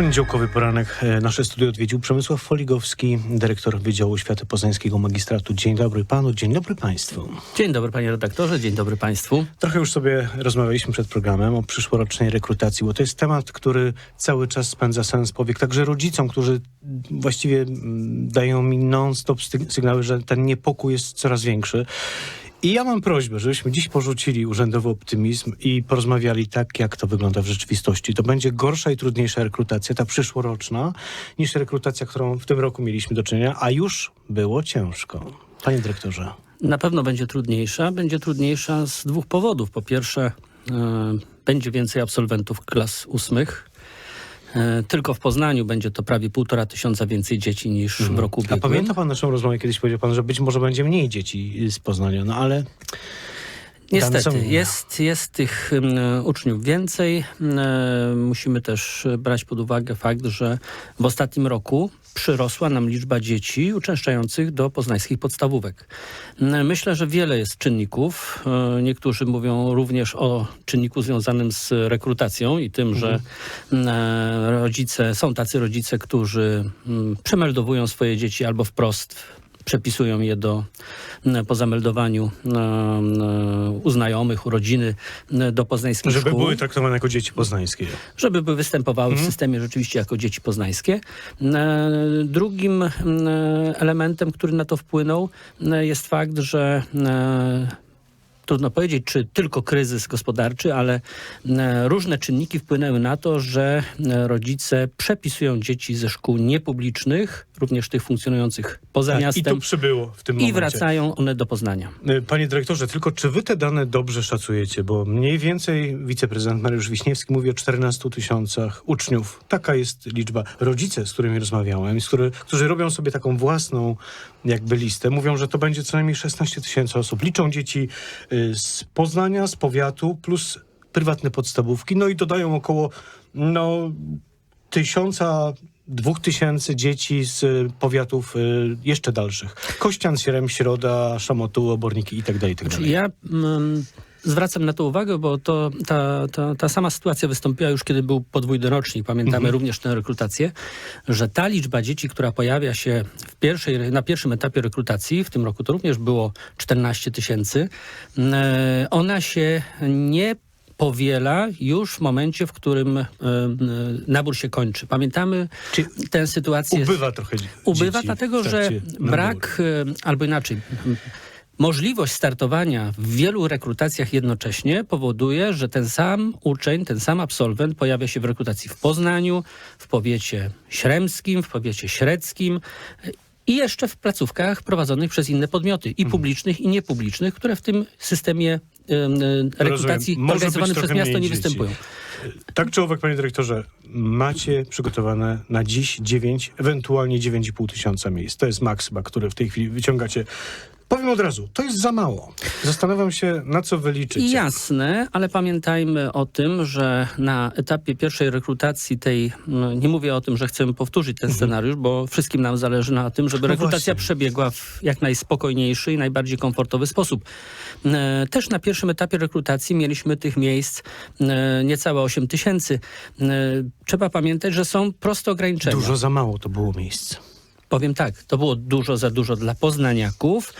Poniedziałkowy poranek e, nasze studio odwiedził Przemysław Foligowski, dyrektor Wydziału Oświaty Poznańskiego Magistratu. Dzień dobry panu, dzień dobry państwu. Dzień dobry panie redaktorze, dzień dobry państwu. Trochę już sobie rozmawialiśmy przed programem o przyszłorocznej rekrutacji, bo to jest temat, który cały czas spędza sens powiek, także rodzicom, którzy właściwie mm, dają mi non-stop sygnały, że ten niepokój jest coraz większy. I ja mam prośbę, żebyśmy dziś porzucili urzędowy optymizm i porozmawiali tak, jak to wygląda w rzeczywistości. To będzie gorsza i trudniejsza rekrutacja, ta przyszłoroczna, niż rekrutacja, którą w tym roku mieliśmy do czynienia, a już było ciężko. Panie dyrektorze. Na pewno będzie trudniejsza. Będzie trudniejsza z dwóch powodów. Po pierwsze, e, będzie więcej absolwentów klas ósmych. E, tylko w Poznaniu będzie to prawie półtora tysiąca więcej dzieci niż w roku A ubiegłym. pamięta pan naszą rozmowę, kiedyś powiedział pan, że być może będzie mniej dzieci z Poznania, no ale Niestety, jest, jest tych mm, uczniów więcej. Mm, Musimy też brać pod uwagę fakt, że w ostatnim roku przyrosła nam liczba dzieci uczęszczających do poznańskich podstawówek. Myślę, że wiele jest czynników. E, Niektórzy mówią również o czynniku związanym z rekrutacją i tym, że mm, rodzice, są tacy rodzice, którzy przemeldowują swoje dzieci albo wprost przepisują je do, po zameldowaniu u znajomych, u rodziny do poznańskich żeby szkół, były traktowane jako dzieci poznańskie. żeby by występowały w systemie rzeczywiście jako dzieci poznańskie. M, Drugim elementem, który na to wpłynął jest fakt, że m, trudno powiedzieć, czy tylko kryzys gospodarczy, ale m, różne czynniki wpłynęły na to, że rodzice przepisują dzieci ze szkół niepublicznych, również tych funkcjonujących poza Tak, I miastem, to przybyło w tym i momencie. wracają one do Poznania. Y, Panie dyrektorze, tylko czy wy te dane dobrze szacujecie? Bo mniej więcej wiceprezydent Mariusz Wiśniewski mówi o 14 tysiącach uczniów. Taka jest liczba. Rodzice, z którymi rozmawiałem, z który, którzy robią sobie taką własną jakby listę, mówią, że to będzie co najmniej 16 tysięcy osób. Liczą dzieci y, z Poznania, z powiatu, plus prywatne podstawówki, no i dodają około no, tysiąca, dwóch tysięcy dzieci z y, powiatów y, jeszcze dalszych. Kościan, Sierem, Środa, Szamotuł, Oborniki i tak dalej, i tak dalej. Ja mm, zwracam na to uwagę, bo to, ta, ta, ta sama sytuacja wystąpiła już, kiedy był podwójny rocznik. Pamiętamy Mhm. również tę rekrutację, że ta liczba dzieci, która pojawia się w pierwszej, na pierwszym etapie rekrutacji, w tym roku to również było 14 tysięcy, mm, ona się nie powiela już w momencie, w którym e, m, nabór się kończy. Pamiętamy Czy tę sytuację... Ubywa trochę Ubywa dlatego, że naboru. brak, e, albo inaczej, możliwość startowania w wielu rekrutacjach jednocześnie powoduje, że ten sam uczeń, ten sam absolwent pojawia się w rekrutacji w Poznaniu, w powiecie śremskim, w powiecie średzkim e, i jeszcze w placówkach prowadzonych przez inne podmioty, Mhm. i publicznych, i niepublicznych, które w tym systemie e, e, rekrutacji organizowanym przez miasto nie dzieci. występują. Tak czy owak, panie dyrektorze, macie przygotowane na dziś 9, ewentualnie 9,5 tysiąca miejsc. To jest maks, który w tej chwili wyciągacie. Powiem od razu, to jest za mało. Zastanawiam się, na co wy liczycie. Jasne, ale pamiętajmy o tym, że na etapie pierwszej rekrutacji tej, no, nie mówię o tym, że chcemy powtórzyć ten scenariusz, bo wszystkim nam zależy na tym, żeby Mhm. No rekrutacja właśnie. przebiegła w jak najspokojniejszy i najbardziej komfortowy sposób. E, Też na pierwszym etapie rekrutacji mieliśmy tych miejsc e, niecałe 8 tysięcy. E, Trzeba pamiętać, że są proste ograniczenia. Dużo za mało to było miejsc. Powiem tak, to było dużo za dużo dla poznaniaków,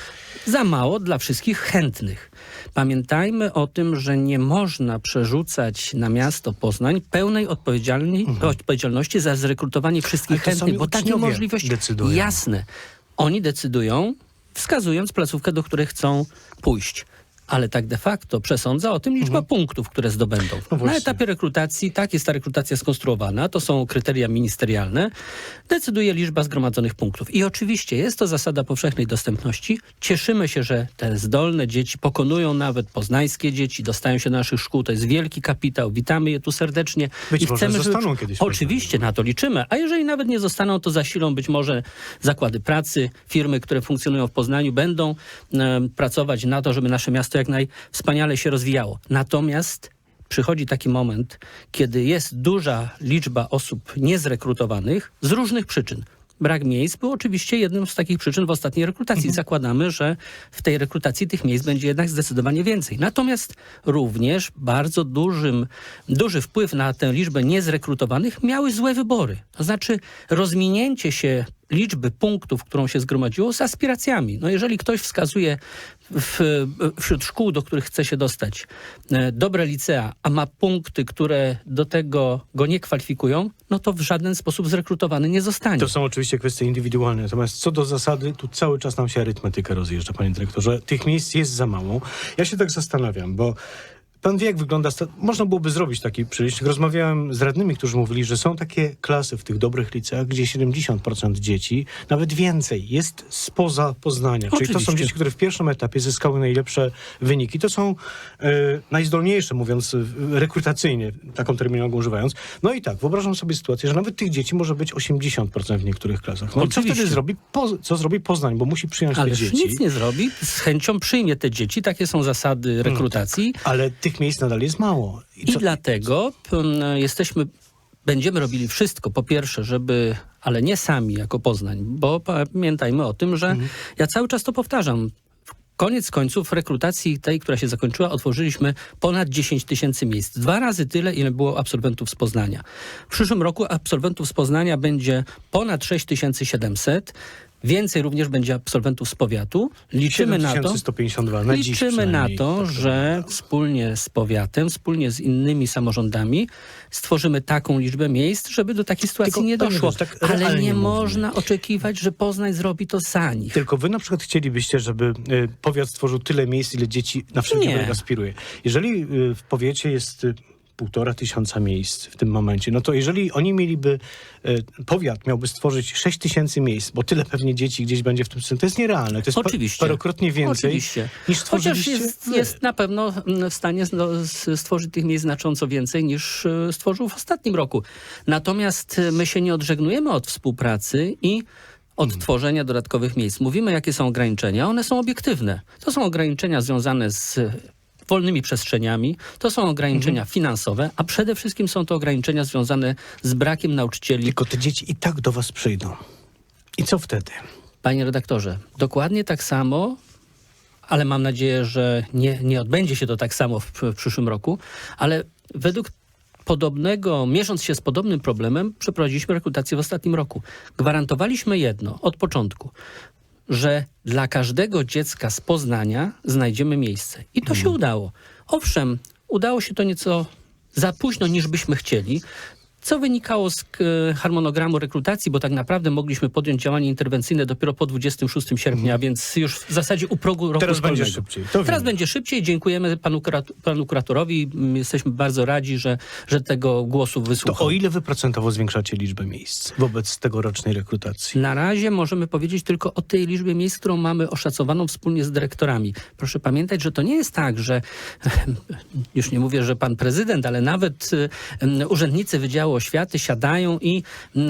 za mało dla wszystkich chętnych. Pamiętajmy o tym, że nie można przerzucać na miasto Poznań pełnej odpowiedzialni, odpowiedzialności za zrekrutowanie wszystkich Mhm. Chętnych, bo takie możliwości decydują. jasne. Oni decydują, wskazując placówkę, do której chcą pójść. Ale tak de facto przesądza o tym liczba punktów, które zdobędą. Mhm. No Na etapie rekrutacji, tak jest ta rekrutacja skonstruowana, to są kryteria ministerialne, decyduje liczba zgromadzonych punktów. I oczywiście jest to zasada powszechnej dostępności. Cieszymy się, że te zdolne dzieci pokonują nawet poznańskie dzieci, dostają się do naszych szkół, to jest wielki kapitał, witamy je tu serdecznie. Być I może chcemy, żeby- zostaną kiedyś w Poznaniu. Oczywiście, na to liczymy. A jeżeli nawet nie zostaną, to zasilą być może zakłady pracy, firmy, które funkcjonują w Poznaniu, będą e, pracować na to, żeby nasze miasto jak najwspaniale się rozwijało. Natomiast przychodzi taki moment, kiedy jest duża liczba osób niezrekrutowanych z różnych przyczyn. brak miejsc był oczywiście jednym z takich przyczyn w ostatniej rekrutacji. Zakładamy, że w tej rekrutacji tych miejsc będzie jednak zdecydowanie więcej. Natomiast również bardzo dużym, duży wpływ na tę liczbę niezrekrutowanych miały złe wybory. To znaczy rozminięcie się liczby punktów, którą się zgromadziło z aspiracjami. No jeżeli ktoś wskazuje w, wśród szkół, do których chce się dostać, e, dobre licea, a ma punkty, które do tego go nie kwalifikują, no to w żaden sposób zrekrutowany nie zostanie. To są oczywiście kwestie indywidualne. Natomiast co do zasady, tu cały czas nam się arytmetyka rozjeżdża, panie dyrektorze. Tych miejsc jest za mało. Ja się tak zastanawiam, bo pan wie, jak wygląda... Można byłoby zrobić taki przelicznik. Rozmawiałem z radnymi, którzy mówili, że są takie klasy w tych dobrych liceach, gdzie 70% dzieci, nawet więcej, jest spoza Poznania. Czyli to są Oczywiście. dzieci, które w pierwszym etapie zyskały najlepsze wyniki. To są e, najzdolniejsze, mówiąc e, rekrutacyjnie, taką terminologią używając. No i tak, wyobrażam sobie sytuację, że nawet tych dzieci może być 80% w niektórych klasach. No i co Oczywiście. wtedy zrobi, po, co zrobi Poznań, bo musi przyjąć te Ależ dzieci. nic nie zrobi, z chęcią przyjmie te dzieci, takie są zasady rekrutacji. Ale tych miejsc nadal jest mało. I dlatego mm, jesteśmy, będziemy robili wszystko, po pierwsze, żeby, ale nie sami jako Poznań, bo pamiętajmy o tym, że ja cały czas to powtarzam. Koniec końców rekrutacji tej, która się zakończyła, otworzyliśmy ponad 10 tysięcy miejsc. Dwa razy tyle, ile było absolwentów z Poznania. W przyszłym roku absolwentów z Poznania będzie ponad 6700. Więcej również będzie absolwentów z powiatu. Liczymy na to, 7152 na Liczymy na przynajmniej. to, Tak że wspólnie z powiatem, wspólnie z innymi samorządami stworzymy taką liczbę miejsc, żeby do takiej sytuacji Tylko, nie doszło. Tak Ale nie można oczekiwać, że Poznań zrobi to za nich. Tylko wy na przykład chcielibyście, żeby y, powiat stworzył tyle miejsc, ile dzieci na wszelki aspiruje. Jeżeli y, w powiecie jest y, półtora tysiąca miejsc w tym momencie, no to jeżeli oni mieliby, y, powiat miałby stworzyć 6 tysięcy miejsc, bo tyle pewnie dzieci gdzieś będzie w tym systemie, to jest nierealne. To jest Oczywiście. parokrotnie więcej Oczywiście. niż Chociaż stworzyliście jest, wy. jest na pewno mm, w stanie stworzyć tych miejsc znacząco więcej niż e, stworzył w ostatnim roku. Natomiast e, my się nie odżegnujemy od współpracy i od Hmm. tworzenia dodatkowych miejsc. Mówimy, jakie są ograniczenia. One są obiektywne. To są ograniczenia związane z e, wolnymi przestrzeniami, to są ograniczenia Mhm. finansowe, a przede wszystkim są to ograniczenia związane z brakiem nauczycieli Tylko te dzieci i tak do was przyjdą. I co wtedy? Panie redaktorze, dokładnie tak samo, ale mam nadzieję, że nie, nie odbędzie się to tak samo w, w przyszłym roku, ale według podobnego, mierząc się z podobnym problemem, przeprowadziliśmy rekrutację w ostatnim roku. Gwarantowaliśmy jedno od początku, że dla każdego dziecka z Poznania znajdziemy miejsce. I to się udało. Owszem, udało się to nieco za późno niż byśmy chcieli. Co wynikało z k- harmonogramu rekrutacji, bo tak naprawdę mogliśmy podjąć działanie interwencyjne dopiero po 26 sierpnia, więc już w zasadzie u progu roku Teraz będzie szkolnego. szybciej, to Teraz będzie szybciej. Dziękujemy panu, panu kuratorowi. Mm, Jesteśmy bardzo radzi, że, że tego głosu To wysłuchał. o ile wy procentowo zwiększacie liczbę miejsc wobec tegorocznej rekrutacji? Na razie możemy powiedzieć tylko o tej liczbie miejsc, którą mamy oszacowaną wspólnie z dyrektorami. Proszę pamiętać, że to nie jest tak, że już nie mówię, że pan prezydent, ale nawet y, urzędnicy Wydziału Oświaty siadają i y, y,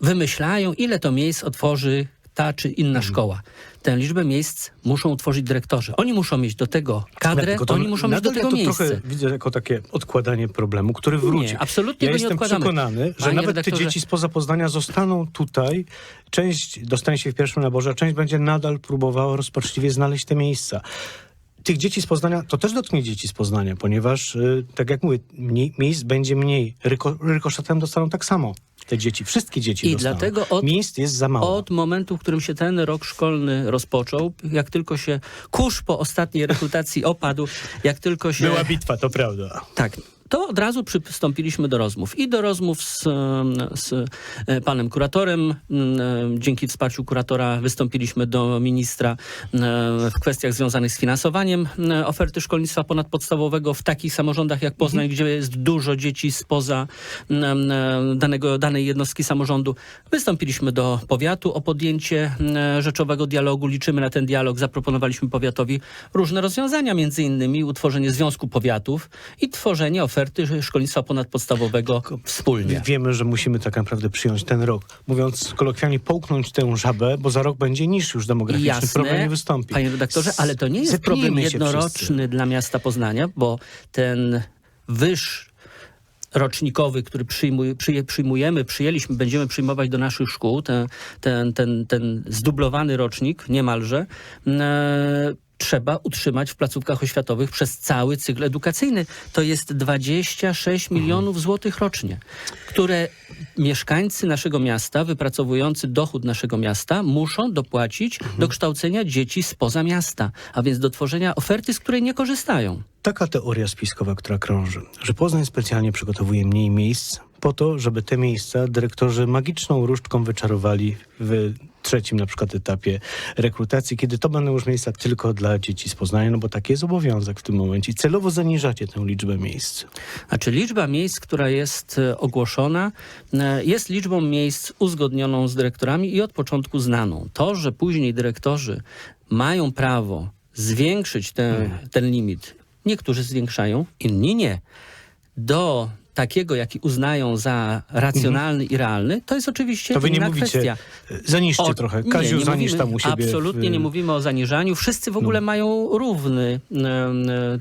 wymyślają, ile to miejsc otworzy ta czy inna Mhm. szkoła. Tę liczbę miejsc muszą utworzyć dyrektorzy. Oni muszą mieć do tego kadrę, to oni muszą mieć do tego ja to miejsce. trochę widzę jako takie odkładanie problemu, który wróci. absolutnie ja nie jestem odkładamy. przekonany, że Panie nawet te redaktorze- dzieci spoza Poznania zostaną tutaj. Część dostanie się w pierwszym naborze, a część będzie nadal próbowała rozpaczliwie znaleźć te miejsca. Tych dzieci z Poznania, to też dotknie dzieci z Poznania, ponieważ, y, tak jak mówię, mniej, miejsc będzie mniej. Ryko, rykoszetem dostaną tak samo te dzieci. Wszystkie dzieci I dostaną. dlatego od- Miejsc jest za mało. Od momentu, w którym się ten rok szkolny rozpoczął, jak tylko się kurz po ostatniej rekrutacji opadł, jak tylko się... Była bitwa, to prawda. Tak. To od razu przystąpiliśmy do rozmów. I do rozmów z, z e, panem kuratorem. Mm, Dzięki wsparciu kuratora wystąpiliśmy do ministra w kwestiach związanych z finansowaniem em, oferty szkolnictwa ponadpodstawowego w takich samorządach jak Poznań, gdzie jest dużo dzieci spoza em, danego, danej jednostki samorządu. Wystąpiliśmy do powiatu o podjęcie rzeczowego dialogu. Liczymy na ten dialog. Zaproponowaliśmy powiatowi różne rozwiązania, między innymi utworzenie Związku Powiatów i tworzenie oferty szkolnictwa ponadpodstawowego wspólnie. Wiemy, że musimy tak naprawdę przyjąć ten rok. Mówiąc kolokwialnie, połknąć tę żabę, bo za rok będzie niższy już demograficzny Jasne, problem nie wystąpi. panie redaktorze, ale to nie jest Zepnijmy problem wszyscy. jednoroczny dla miasta Poznania, bo ten wyż, rocznikowy, który przyjmuj, przyjmujemy, przyjęliśmy, będziemy przyjmować do naszych szkół, ten, ten, ten, ten zdublowany rocznik niemalże, e, trzeba utrzymać w placówkach oświatowych przez cały cykl edukacyjny. To jest 26 milionów złotych rocznie, które mieszkańcy naszego miasta, wypracowujący dochód naszego miasta, muszą dopłacić do kształcenia dzieci spoza miasta, a więc do tworzenia oferty, z której nie korzystają. Taka teoria spiskowa, która krąży, że Poznań specjalnie przygotowuje mniej miejsc po to, żeby te miejsca dyrektorzy magiczną różdżką wyczarowali w trzecim na przykład etapie rekrutacji, kiedy to będą już miejsca tylko dla dzieci z Poznania, no bo taki jest obowiązek w tym momencie. I celowo zaniżacie tę liczbę miejsc. Znaczy liczba miejsc, która jest e, ogłoszona, e, jest liczbą miejsc uzgodnioną z dyrektorami i od początku znaną. To, że później dyrektorzy mają prawo zwiększyć te, ten limit, niektórzy zwiększają, inni nie, do takiego, jaki uznają za racjonalny i realny, to jest oczywiście To wy nie inna mówicie, kwestia. e, zaniżcie O, trochę. nie, Kaziu, nie zaniż mówimy- tam u siebie. No. Absolutnie w- nie mówimy o zaniżaniu. Wszyscy w ogóle mają równy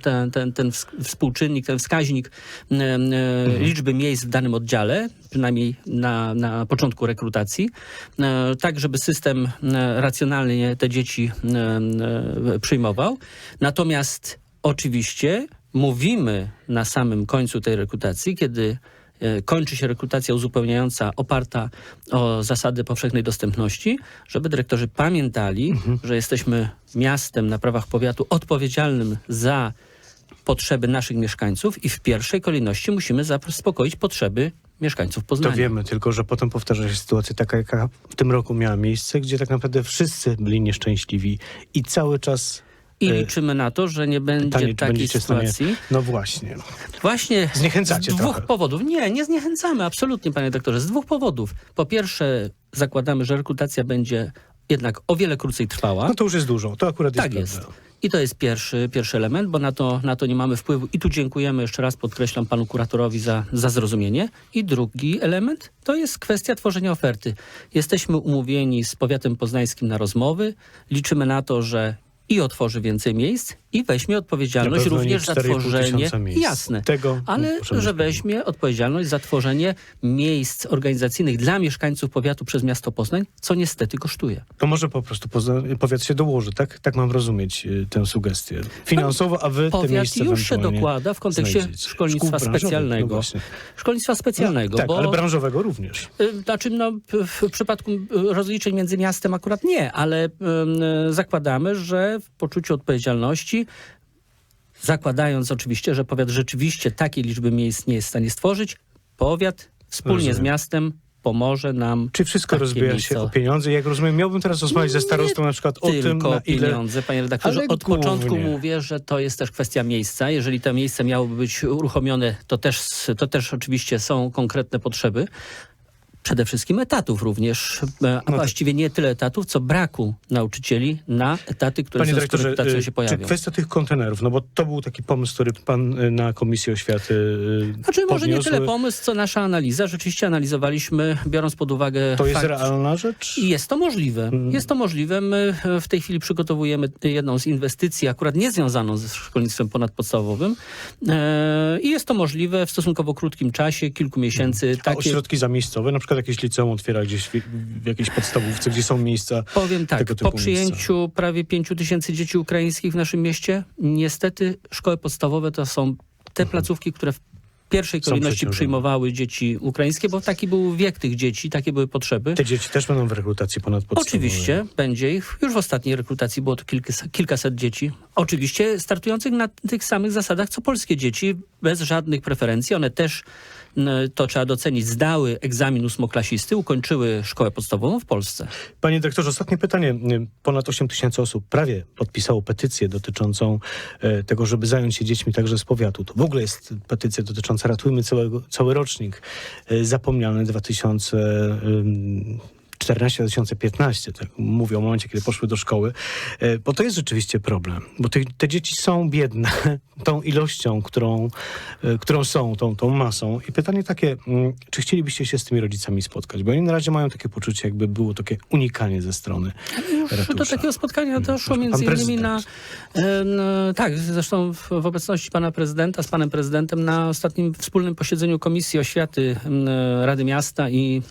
ten, ten, ten ws- współczynnik, ten wskaźnik Mhm. liczby miejsc w danym oddziale, przynajmniej na, na początku rekrutacji, e, tak żeby system racjonalnie te dzieci e, przyjmował. Natomiast oczywiście mówimy na samym końcu tej rekrutacji, kiedy e, kończy się rekrutacja uzupełniająca oparta o zasady powszechnej dostępności, żeby dyrektorzy pamiętali, że jesteśmy miastem na prawach powiatu odpowiedzialnym za potrzeby naszych mieszkańców i w pierwszej kolejności musimy zaspokoić potrzeby mieszkańców To Poznania. wiemy, tylko że potem powtarza się sytuacja taka, jaka w tym roku miała miejsce, gdzie tak naprawdę wszyscy byli nieszczęśliwi i cały czas I e, liczymy na to, że nie będzie pytanie, takiej stanie- sytuacji. No właśnie. Właśnie Zniechęcacie z dwóch trochę. powodów. Nie, nie zniechęcamy, absolutnie, panie doktorze. Z dwóch powodów. Po pierwsze, zakładamy, że rekrutacja będzie jednak o wiele krócej trwała. No to już jest dużo. To akurat jest tak jest. prawda. I to jest pierwszy, pierwszy element, bo na to, na to nie mamy wpływu. I tu dziękujemy jeszcze raz, podkreślam panu kuratorowi za, za zrozumienie. I drugi element to jest kwestia tworzenia oferty. Jesteśmy umówieni z powiatem poznańskim na rozmowy. Liczymy na to, że i otworzy więcej miejsc i weźmie odpowiedzialność również nie za 4,5 tworzenie. Jasne. Tego ale że weźmie odpowiedzialność za tworzenie miejsc organizacyjnych dla mieszkańców powiatu przez miasto Poznań, co niestety kosztuje. To może po prostu powiat się dołoży, tak? Tak mam rozumieć y, tę sugestię. Finansowo, a wy te Powiat miejsce już się dokłada w kontekście znajdziecie. szkolnictwa branżowych, specjalnego. No. Szkolnictwa specjalnego, tak, bo ale branżowego również. y, znaczy, no, w przypadku y, rozliczeń między miastem akurat nie, ale y, zakładamy, że w poczuciu odpowiedzialności, zakładając oczywiście, że powiat rzeczywiście takiej liczby miejsc nie jest w stanie stworzyć, powiat wspólnie z Rozumiem. miastem pomoże nam Czy wszystko rozbija się o pieniądze? Jak rozumiem, miałbym teraz rozmawiać ze starostą na przykład o tym, na ile... pieniądze, panie redaktorze. Ale Od początku głównie. mówię, że to jest też kwestia miejsca. Jeżeli te miejsce miałoby być uruchomione, to też, to też oczywiście są konkretne potrzeby. Przede wszystkim etatów również, e, a tak. właściwie nie tyle etatów, co braku nauczycieli na etaty, które Panie rekrutacją y, się czy pojawią. kwestia tych kontenerów, no bo to był taki pomysł, który pan y, na Komisji Oświaty y, Znaczy może nie podniósł. tyle pomysł, co nasza analiza. Rzeczywiście analizowaliśmy, biorąc pod uwagę To jest fakt, realna rzecz? Jest to możliwe. Mhm. Jest to możliwe. My e, w tej chwili przygotowujemy jedną z inwestycji, akurat nie związaną ze szkolnictwem ponadpodstawowym. E, I jest to możliwe w stosunkowo krótkim czasie, kilku miesięcy. Mhm. A Takie, ośrodki zamiejscowe, na przykład jakieś liceum otwiera gdzieś w, w jakiejś podstawówce, gdzie są miejsca powiem tak, po przyjęciu prawie 5 tysięcy dzieci ukraińskich w naszym mieście, niestety szkoły podstawowe to są te placówki, które w pierwszej Mhm. Kolejności przyjmowały dzieci ukraińskie, bo taki był wiek tych dzieci, takie były potrzeby. Te dzieci też będą w rekrutacji ponadpodstawowej. Oczywiście będzie ich. Już w ostatniej rekrutacji było to kilkas- kilkaset dzieci. Oczywiście startujących na tych samych zasadach co polskie dzieci, bez żadnych preferencji. One też, to trzeba docenić, zdały egzamin ósmoklasisty, ukończyły szkołę podstawową w Polsce. Panie dyrektorze, ostatnie pytanie. Ponad 8 tysięcy osób prawie podpisało petycję dotyczącą e, tego, żeby zająć się dziećmi także z powiatu. To w ogóle jest petycja dotycząca Ratujmy cały rocznik. E, zapomniany 2014 2014-2015, tak mówią o momencie, kiedy poszły do szkoły, e, bo to jest rzeczywiście problem, bo te, te dzieci są biedne tą ilością, którą, e, którą są, tą, tą masą. I pytanie takie, mm, czy chcielibyście się z tymi rodzicami spotkać? Bo oni na razie mają takie poczucie, jakby było takie unikanie ze strony Już do ratusza. takiego spotkania doszło Pan między innymi na... prezydent. e, tak, zresztą w, w obecności pana prezydenta z panem prezydentem na ostatnim wspólnym posiedzeniu Komisji Oświaty Rady Miasta i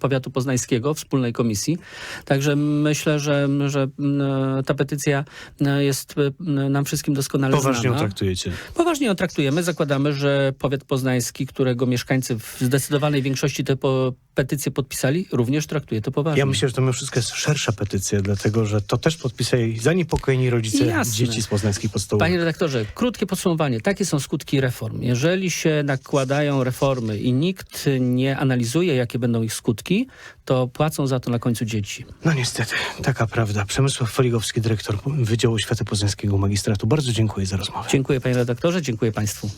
Powiatu Poznańskiego, wspólnej komisji. Także myślę, że, że m, ta petycja m, jest m, nam wszystkim doskonale Poważnie ją znana. traktujecie. Poważnie ją traktujemy. Zakładamy, że powiat poznański, którego mieszkańcy w zdecydowanej większości te po petycje podpisali, również traktuje to poważnie. Ja myślę, że to mimo wszystko jest szersza petycja, dlatego że to też podpisali zaniepokojeni rodzice Jasne. dzieci z poznańskich podstawówek. Panie redaktorze, krótkie podsumowanie. Takie są skutki reform. Jeżeli się nakładają reformy i nikt nie analizuje, jakie będą ich skutki, to płacą za to na końcu dzieci. No niestety, taka prawda. Przemysław Foligowski, dyrektor Wydziału Oświaty Poznańskiego Magistratu. Bardzo dziękuję za rozmowę. Dziękuję panie redaktorze, dziękuję państwu.